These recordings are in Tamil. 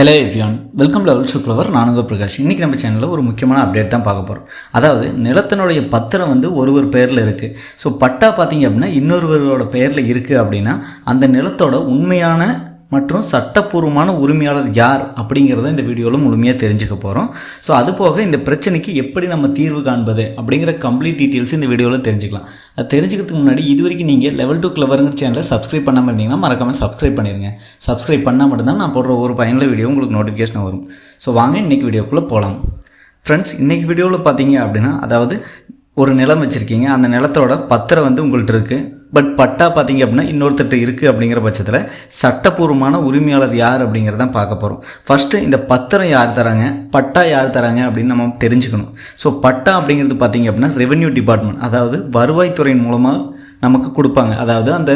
ஹலோ எவ்ரியான் வெல்கம் லெவல் சுக்லவர் நானுங்க பிரகாஷ். இன்றைக்கி நம்ம சேனலில் ஒரு முக்கியமான அப்டேட் தான் பார்க்க போகிறோம் அதாவது நிலத்தினுடைய பத்திரம் வந்து ஒருவர் பேரில் இருக்குது ஸோ பட்டா பார்த்தீங்க அப்படின்னா இன்னொருவரோட பேரில் இருக்குது அப்படின்னா அந்த நிலத்தோட உண்மையான மற்றும் சட்டப்பூர்வமான உரிமையாளர் யார் அப்படிங்கிறத இந்த வீடியோவில் முழுமையாக தெரிஞ்சுக்க போகிறோம் ஸோ அது போக இந்த பிரச்சனைக்கு எப்படி நம்ம தீர்வு காண்பது அப்படிங்கிற கம்ப்ளீட் டீட்டெயில்ஸ் இந்த வீடியோவில் தெரிஞ்சுக்கலாம். அது தெரிஞ்சுக்கிறதுக்கு முன்னாடி இது வரைக்கும் நீங்கள் லெவல் டூ கிளவருங்கிற சேனலை சப்ஸ்கிரைப் பண்ணாமல் இருந்தீங்கன்னா மறக்காமல் சப்ஸ்கிரைப் பண்ணிடுங்க சப்ஸ்கிரைப் பண்ணால் மட்டும்தான் நான் போடுற ஒரு பயனுள்ள வீடியோ உங்களுக்கு நோட்டிஃபிகேஷன் வரும். ஸோ வாங்க இன்றைக்கி வீடியோக்குள்ளே போகலாம் ஃப்ரெண்ட்ஸ் இன்றைக்கி வீடியோவில் பார்த்தீங்க அப்படின்னா அதாவது ஒரு நிலம் வச்சுருக்கீங்க அந்த நிலத்தோட பத்திரம் வந்து உங்கள்கிட்ட இருக்குது பட் பட்டா பார்த்தீங்க அப்படின்னா இன்னொருத்தர்கிட்ட இருக்குது அப்படிங்கிற பட்சத்தில் சட்டப்பூர்வமான உரிமையாளர் யார் அப்படிங்கிறத பார்க்க போகிறோம் ஃபஸ்ட்டு இந்த பத்திரம் யார் தராங்க பட்டா யார் தராங்க அப்படின்னு நம்ம தெரிஞ்சுக்கணும். ஸோ பட்டா அப்படிங்கிறது பார்த்தீங்க அப்படின்னா ரெவென்யூ டிபார்ட்மெண்ட் அதாவது வருவாய்த்துறையின் மூலமாக நமக்கு கொடுப்பாங்க. அதாவது அந்த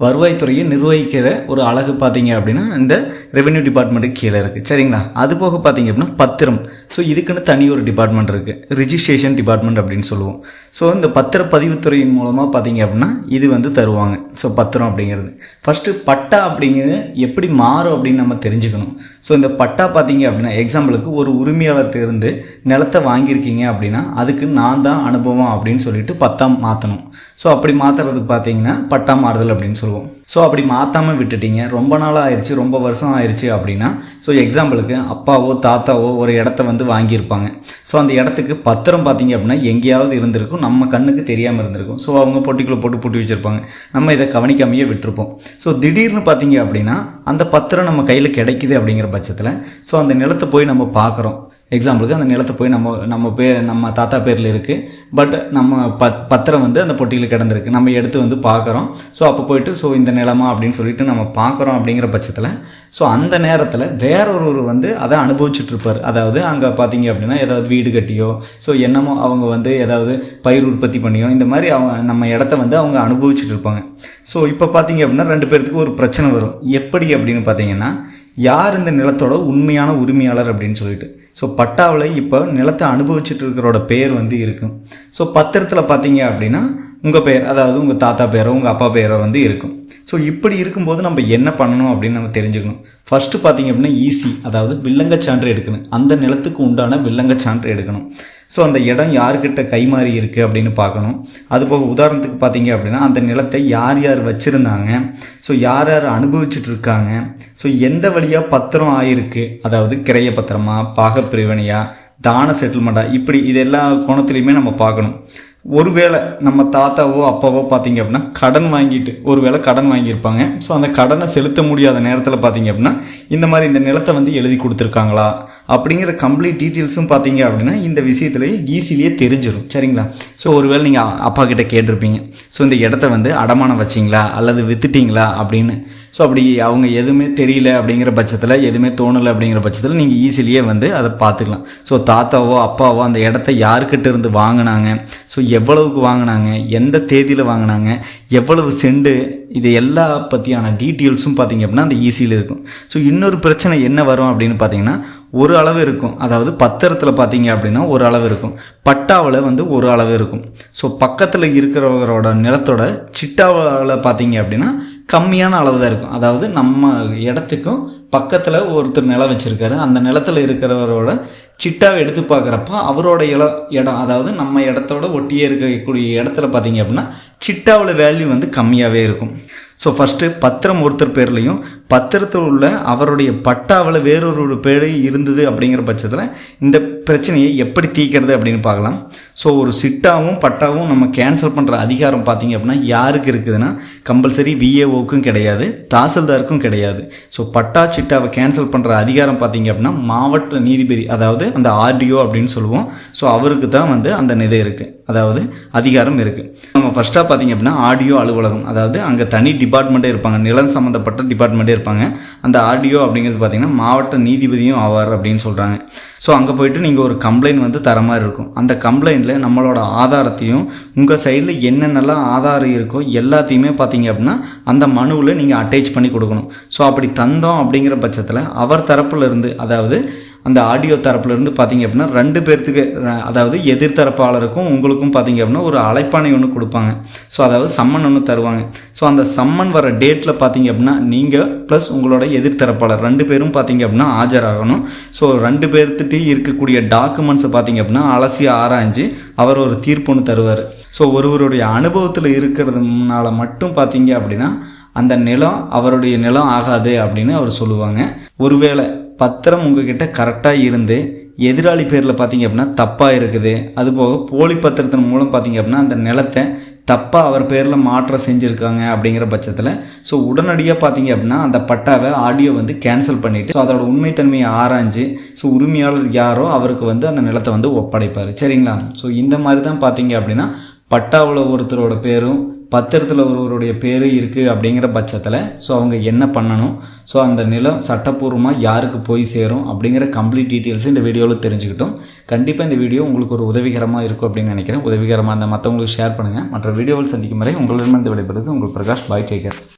வருவாய்த்துறையை நிர்வகிக்கிற ஒரு அழகு பார்த்தீங்க அப்படின்னா இந்த ரெவென்யூ டிபார்ட்மெண்ட்டுக்கு கீழே இருக்குது சரிங்களா? அது போக பார்த்தீங்க அப்படின்னா பத்திரம். ஸோ இதுக்குன்னு தனி ஒரு டிபார்ட்மெண்ட் இருக்குது ரிஜிஸ்ட்ரேஷன் டிபார்ட்மெண்ட் அப்படின்னு சொல்லுவோம். ஸோ இந்த பத்திரப்பதிவுத்துறையின் மூலமாக பார்த்தீங்க அப்படின்னா இது வந்து தருவாங்க. ஸோ பத்திரம் அப்படிங்கிறது. ஃபஸ்ட்டு பட்டா அப்படிங்கிறது எப்படி மாறும் அப்படின்னு நம்ம தெரிஞ்சுக்கணும். ஸோ இந்த பட்டா பார்த்தீங்க அப்படின்னா எக்ஸாம்பிளுக்கு ஒரு உரிமையாளர்கிட்ட இருந்து நிலத்தை வாங்கியிருக்கீங்க அப்படின்னா அதுக்கு நான் தான் அனுபவம் அப்படின்னு சொல்லிட்டு பத்தாம் மாற்றணும் ஸோ அப்படி மாற்றுறதுக்கு பார்த்தீங்கன்னா பட்டா மாறுதல் அப்படின்னு சொல்லுவோம். ஸோ அப்படி மாற்றாமல் விட்டுட்டீங்க. ரொம்ப நாள் ஆயிடுச்சு ரொம்ப வருஷம் ஆயிடுச்சு அப்படின்னா ஸோ எக்ஸாம்பிளுக்கு அப்பாவோ தாத்தாவோ ஒரு இடத்த வந்து வாங்கியிருப்பாங்க. ஸோ அந்த இடத்துக்கு பத்திரம் பார்த்தீங்க அப்படின்னா எங்கேயாவது இருந்திருக்கும். நம்ம கண்ணுக்கு தெரியாமல் இருந்திருக்கும். ஸோ அவங்க பொட்டிக்குள்ளே போட்டு பூட்டி வச்சுருப்பாங்க. நம்ம இதை கவனிக்காமையே விட்டுருப்போம். ஸோ திடீர்னு பார்த்தீங்க அப்படின்னா அந்த பத்திரம் நம்ம கையில் கிடைக்குது அப்படிங்கிற பட்சத்தில் ஸோ அந்த நிலத்தை போய் நம்ம பார்க்குறோம் எக்ஸாம்பிளுக்கு அந்த நிலத்தை போய் நம்ம நம்ம பேர் நம்ம தாத்தா பேரில் இருக்குது பட் நம்ம பத் பத்திரம் வந்து அந்த பொட்டியில் கிடந்திருக்கு. நம்ம எடுத்து வந்து பார்க்குறோம். ஸோ அப்போ போயிட்டு ஸோ இந்த நிலமா? அப்படின்னு சொல்லிட்டு நம்ம பார்க்குறோம் அப்படிங்கிற பட்சத்தில் ஸோ அந்த நேரத்தில் வேறொருவர் வந்து அதை அனுபவிச்சுட்ருப்பார் அதாவது அங்கே பார்த்தீங்க அப்படின்னா ஏதாவது வீடு கட்டியோ ஸோ என்னமோ அவங்க வந்து ஏதாவது பயிர் உற்பத்தி பண்ணியோ இந்த மாதிரி அவங்க நம்ம இடத்த வந்து அவங்க அனுபவிச்சுட்டு இருப்பாங்க. ஸோ இப்போ பார்த்தீங்க அப்படின்னா ரெண்டு பேர்த்துக்கு ஒரு பிரச்சனை வரும். எப்படி அப்படின்னு பார்த்தீங்கன்னா யார் இந்த நிலத்தோட உண்மையான உரிமையாளர் அப்படின்னு சொல்லிட்டு. ஸோ பட்டாவில் இப்போ நிலத்தை அனுபவிச்சுட்டு இருக்கிறோட பேர் வந்து இருக்கும் ஸோ பத்திரத்தில் பார்த்தீங்க அப்படின்னா உங்கள் பெயர் அதாவது உங்கள் தாத்தா பேரோ உங்கள் அப்பா பேரோ வந்து இருக்கும். ஸோ இப்படி இருக்கும்போது நம்ம என்ன பண்ணணும் அப்படின்னு நம்ம தெரிஞ்சுக்கணும். ஃபஸ்ட்டு பார்த்தீங்க அப்படின்னா ஈஸி அதாவது வில்லங்கச் சான்று எடுக்கணும். அந்த நிலத்துக்கு உண்டான வில்லங்கச் சான்று எடுக்கணும். ஸோ அந்த இடம் யார்கிட்ட கைமாறி இருக்குது அப்படின்னு பார்க்கணும். அதுபோக உதாரணத்துக்கு பார்த்தீங்க அப்படின்னா அந்த நிலத்தை யார் யார் வச்சுருந்தாங்க? ஸோ யார் யார் அனுபவிச்சுட்டு இருக்காங்க? ஸோ எந்த வழியாக பத்திரம் ஆயிருக்கு? அதாவது கிரைய பத்திரமா பாகப்பிரிவினையா தான செட்டில்மெண்ட்டாக இப்படி இது எல்லா கோணத்துலையுமே நம்ம பார்க்கணும். ஒருவேளை நம்ம தாத்தாவோ அப்பாவோ பார்த்தீங்க அப்படின்னா கடன் வாங்கிட்டு ஒருவேளை கடன் வாங்கியிருப்பாங்க. ஸோ அந்த கடனை செலுத்த முடியாத நேரத்தில் பார்த்தீங்க அப்படின்னா இந்த மாதிரி இந்த நிலத்தை வந்து எழுதி கொடுத்துருக்காங்களா? அப்படிங்கிற கம்ப்ளீட் டீட்டெயில்ஸும் பார்த்தீங்க அப்படின்னா இந்த விஷயத்துலேயே ஈஸிலியே தெரிஞ்சிடும் சரிங்களா? ஸோ ஒருவேளை நீங்கள் அப்பா கிட்ட கேட்டிருப்பீங்க. ஸோ இந்த இடத்த வந்து அடமானம் வச்சிங்களா? அல்லது வித்துட்டிங்களா? அப்படின்னு. ஸோ அப்படி அவங்க எதுவுமே தெரியல அப்படிங்கிற பட்சத்தில் எதுவுமே தோணலை அப்படிங்கிற பட்சத்தில் நீங்கள் ஈஸிலியே வந்து அதை பார்த்துக்கலாம். ஸோ தாத்தாவோ அப்பாவோ அந்த இடத்த யாருக்கிட்ட இருந்து வாங்கினாங்க? ஸோ எவ்வளவுக்கு வாங்கினாங்க? எந்த தேதியில் வாங்கினாங்க? எவ்வளவு செண்டு? இது எல்லா பற்றியான டீட்டெயில்ஸும் பார்த்தீங்க அப்படின்னா அந்த ஈஸியில் இருக்கும். ஸோ இன்னொரு பிரச்சனை என்ன வரும் அப்படின்னு பார்த்தீங்கன்னா ஒரு அளவு இருக்கும். அதாவது பத்திரத்தில் பார்த்தீங்க அப்படின்னா ஒரு அளவு இருக்கும். பட்டாவில் வந்து ஒரு அளவு இருக்கும். ஸோ பக்கத்தில் இருக்கிறவரோட நிலத்தோட சிட்டாவில் பார்த்தீங்க அப்படின்னா கம்மியான அளவு தான் இருக்கும். அதாவது நம்ம இடத்துக்கும் பக்கத்தில் ஒருத்தர் நிலம் வச்சுருக்காரு. அந்த நிலத்தில் இருக்கிறவரோட சிட்டாவை எடுத்து பார்க்குறப்ப அவரோட இல இடம் அதாவது நம்ம இடத்தோட ஒட்டியே இருக்கக்கூடிய இடத்துல பார்த்தீங்க அப்படின்னா சிட்டாவில் வேல்யூ வந்து கம்மியாகவே இருக்கும். ஸோ ஃபஸ்ட்டு பத்திரம் ஒருத்தர் பேர்லையும் பத்திரத்தில் உள்ள அவருடைய பட்டாவில் வேறொரு பேர் இருந்தது அப்படிங்கிற பட்சத்தில் இந்த பிரச்சனையை எப்படி தீர்க்கிறது அப்படின்னு பார்க்கலாம். ஸோ ஒரு சிட்டாவும் பட்டாவும் நம்ம கேன்சல் பண்ணுற அதிகாரம் பார்த்தீங்க அப்படின்னா யாருக்கு இருக்குதுன்னா கம்பல்சரி விஏஓக்கும் கிடையாது தாசில்தாருக்கும் கிடையாது. ஸோ பட்டா சிட்டாவை கேன்சல் பண்ணுற அதிகாரம் பார்த்திங்க அப்படின்னா மாவட்ட நீதிபதி அதாவது அந்த ஆர்டிஓ அப்படின்னு சொல்லுவோம். ஸோ அவருக்கு தான் வந்து அந்த நிதை இருக்குது அதாவது அதிகாரம் இருக்குது நம்ம ஃபஸ்ட்டாக பார்த்தீங்க அப்படின்னா ஆடியோ அலுவலகம் அதாவது அங்கே தனி டிபார்ட்மெண்ட்டே இருப்பாங்க. நிலம் சம்மந்தப்பட்ட டிபார்ட்மெண்ட்டே இருப்பாங்க. அந்த ஆடியோ அப்படிங்கிறது பார்த்தீங்கன்னா மாவட்ட நீதிபதியும் ஆவார் அப்படின்னு சொல்கிறாங்க ஸோ அங்கே போயிட்டு நீங்கள் ஒரு கம்ப்ளைண்ட் வந்து தர மாதிரி இருக்கும். அந்த கம்ப்ளைண்ட்டில் நம்மளோட ஆதாரத்தையும் உங்கள் சைடில் என்னென்னலாம் ஆதாரம் இருக்கோ எல்லாத்தையுமே பார்த்தீங்க அப்படின்னா அந்த மனுவில் நீங்கள் அட்டேச் பண்ணி கொடுக்கணும். ஸோ அப்படி தந்தோம் அப்படிங்கிற பட்சத்தில் அவர் தரப்பில் இருந்து அதாவது அந்த ஆடியோ தரப்புலேருந்து பார்த்தீங்க அப்படின்னா ரெண்டு பேர்த்துக்கு அதாவது எதிர்த்தரப்பாளருக்கும் உங்களுக்கும் பார்த்தீங்க அப்படின்னா ஒரு அழைப்பானை ஒன்று கொடுப்பாங்க. ஸோ அதாவது சம்மன் ஒன்று தருவாங்க. ஸோ அந்த சம்மன் வர டேட்டில் பார்த்தீங்க அப்படின்னா நீங்கள் ப்ளஸ் உங்களோட எதிர்த்தரப்பாளர் ரெண்டு பேரும் பார்த்தீங்க அப்படின்னா ஆஜராகணும். ஸோ ரெண்டு பேர்த்துகிட்டையும் இருக்கக்கூடிய டாக்குமெண்ட்ஸை பார்த்தீங்க அப்படின்னா அலசி ஆராய்ஞ்சு அவர் ஒரு தீர்ப்பு ஒன்று தருவார். ஸோ ஒருவருடைய அனுபவத்தில் இருக்கிறதுனால மட்டும் பார்த்தீங்க அப்படின்னா அந்த நிலம் அவருடைய நிலம் ஆகாது அப்படின்னு அவர் சொல்லுவாங்க. ஒருவேளை பத்திரம் உங்ககிட்ட கரெக்டாக இருந்து எதிராளி பேரில் பார்த்தீங்க அப்படின்னா தப்பாக இருக்குது. அதுபோக போலி பத்திரத்தின் மூலம் பார்த்தீங்க அப்படின்னா அந்த நிலத்தை தப்பாக அவர் பேரில் மாற்றம் செஞ்சுருக்காங்க அப்படிங்கிற பட்சத்தில் ஸோ உடனடியாக பார்த்தீங்க அப்படின்னா அந்த பட்டாவை ஆடியோ வந்து கேன்சல் பண்ணிவிட்டு ஸோ அதோட உண்மைத்தன்மையை ஆராய்ஞ்சு ஸோ உரிமையாளர் யாரோ அவருக்கு வந்து அந்த நிலத்தை வந்து ஒப்படைப்பார். சரிங்களா? ஸோ இந்த மாதிரி தான் பார்த்தீங்க அப்படின்னா பட்டாவில் ஒருத்தரோட பேரும் பத்திரத்தில் ஒருவருடைய பேர் இருக்குது அப்படிங்கிற பட்சத்தில் ஸோ அவங்க என்ன பண்ணணும்? ஸோ அந்த நிலம் சட்டப்பூர்வமாக யாருக்கு போய் சேரும் அப்படிங்கிற கம்ப்ளீட் டீட்டெயில்ஸ் இந்த வீடியோவில் தெரிஞ்சுக்கிட்டோம். கண்டிப்பாக இந்த வீடியோ உங்களுக்கு ஒரு உதவிகரமாக இருக்கும் அப்படின்னு நினைக்கிறேன். உதவிகரமாக அந்த மற்றவங்களுக்கு ஷேர் பண்ணுங்கள் மற்ற வீடியோவில் சந்திக்கும் வரை உங்களிடமிருந்து விடைபெறுவது உங்கள் பிரகாஷ். பாய் டேக்கர்